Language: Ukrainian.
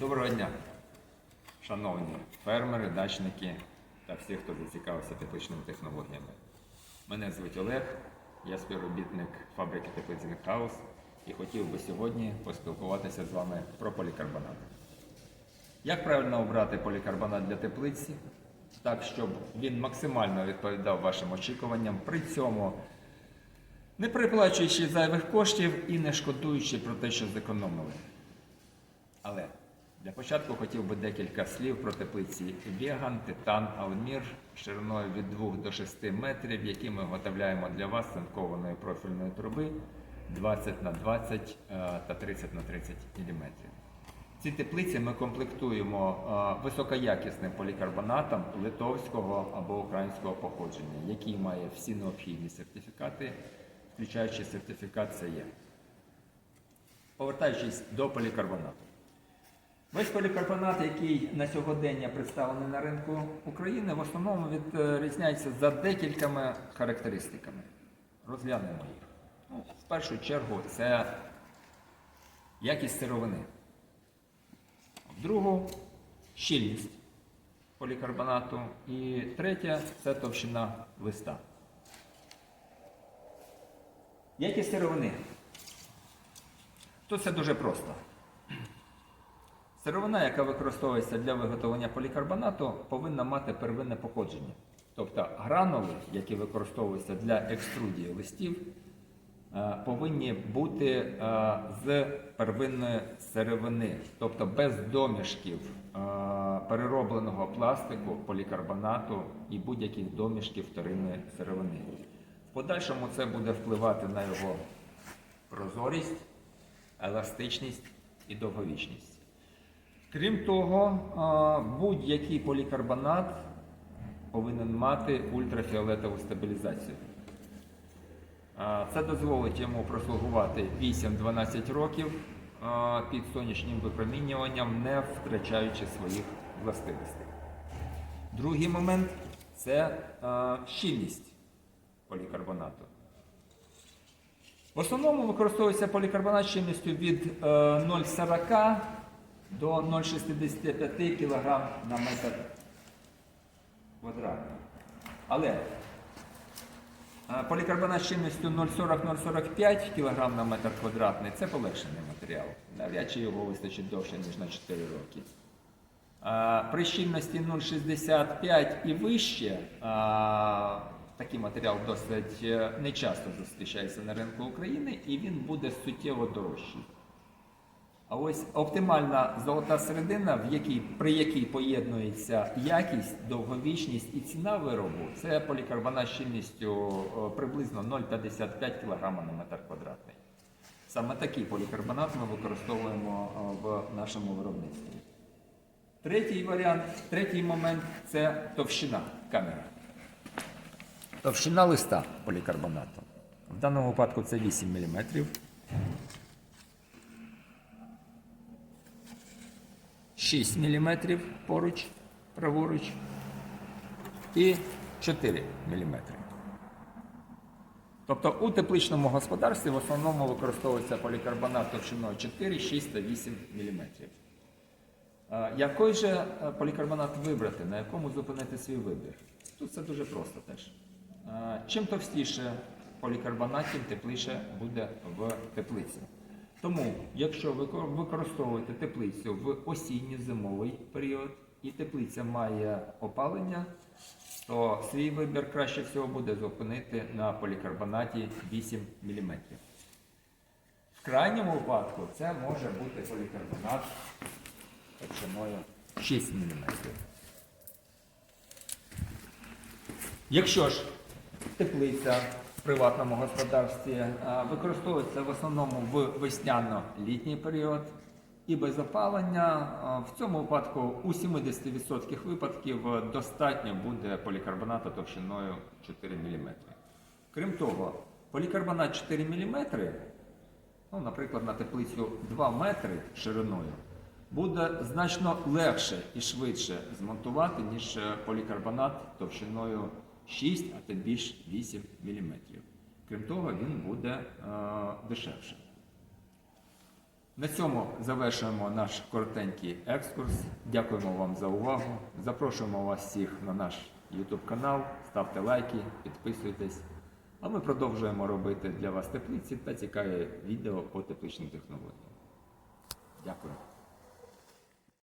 Доброго дня, шановні фермери, дачники та всі, хто зацікавився тепличними технологіями. Мене звуть Олег, я співробітник фабрики теплицяних хаус і хотів би сьогодні поспілкуватися з вами про полікарбонат. Як правильно обрати полікарбонат для теплиці, так, щоб він максимально відповідав вашим очікуванням, при цьому не приплачуючи зайвих коштів і не шкодуючи про те, що зекономили. Але для початку хотів би декілька слів про теплиці Веган, Титан, Алмір шириною від 2 до 6 метрів, які ми виготовляємо для вас цинкованої профільної труби 20 на 20 е, та 30 на 30 мм. Ці теплиці ми комплектуємо е, високоякісним полікарбонатом литовського або українського походження, який має всі необхідні сертифікати, включаючи сертифікат СЕЄ. Повертаючись до полікарбонату. Весь полікарбонат, який на сьогодення представлений на ринку України, в основному відрізняється за декількома характеристиками. Розглянемо їх. Ну, в першу чергу це якість сировини. В другу щільність полікарбонату. І третє це товщина листа. Якість сировини. Тут все дуже просто. Сировина, яка використовується для виготовлення полікарбонату, повинна мати первинне походження. Тобто гранули, які використовуються для екструдії листів, е, повинні бути е, з первинної сировини, тобто без домішків е, переробленого пластику, полікарбонату і будь-яких домішків вторинної сировини. В подальшому це буде впливати на його прозорість, еластичність і довговічність. Крім того, будь-який полікарбонат повинен мати ультрафіолетову стабілізацію. Це дозволить йому прослугувати 8-12 років під сонячним випромінюванням, не втрачаючи своїх властивостей. Другий момент це щільність полікарбонату. В основному використовується полікарбонат щільністю від е, 0,40 до 0,65 кг на метр квадратний. Але е, полікарбонат щільністю 0,40-0,45 кг на метр квадратний це полегшений матеріал. Навряд чи його вистачить довше, ніж на 4 роки. При щільності 0,65 і вище такий матеріал досить е, нечасто зустрічається на ринку України і він буде суттєво дорожчий. А ось оптимальна золота середина, в якій, при якій поєднується якість, довговічність і ціна виробу, це полікарбонат щільністю е, приблизно 0,55 кг на метр квадратний. Саме такий полікарбонат ми використовуємо е, в нашому виробництві. Третій варіант, третій момент це товщина камера. Товщина листа полікарбонату. В даному випадку це 8 мм. 6 мм поруч, праворуч і 4 мм. Тобто у тепличному господарстві в основному використовується полікарбонат товщиною 4, 6 та 8 мм. Е, Який же е, полікарбонат вибрати, на якому зупинити свій вибір? Тут це дуже просто теж. Е, Чим товстіше полікарбонат, тим тепліше буде в теплиці. Тому, якщо ви використовуєте теплицю в осінньо-зимовий період і теплиця має опалення, то свій вибір краще всього буде зупинити на полікарбонаті 8 мм. В крайньому випадку це може бути полікарбонат товщиною 6 мм. Якщо ж теплиця приватному господарстві використовується в основному в весняно-літній період і без опалення, в цьому випадку у 70% випадків е, достатньо буде полікарбоната товщиною 4 мм. Крім того, полікарбонат 4 мм, ну, наприклад, на теплицю 2 метри шириною, буде значно легше і швидше змонтувати, ніж е, полікарбонат товщиною 6, а тим більш 8 мм. Крім того, він буде е, дешевше. На цьому завершуємо наш коротенький екскурс. Дякуємо вам за увагу. Запрошуємо вас всіх на наш YouTube канал. Ставте лайки, підписуйтесь. А ми продовжуємо робити для вас теплиці та цікаві відео по тепличним технологіям. Дякую.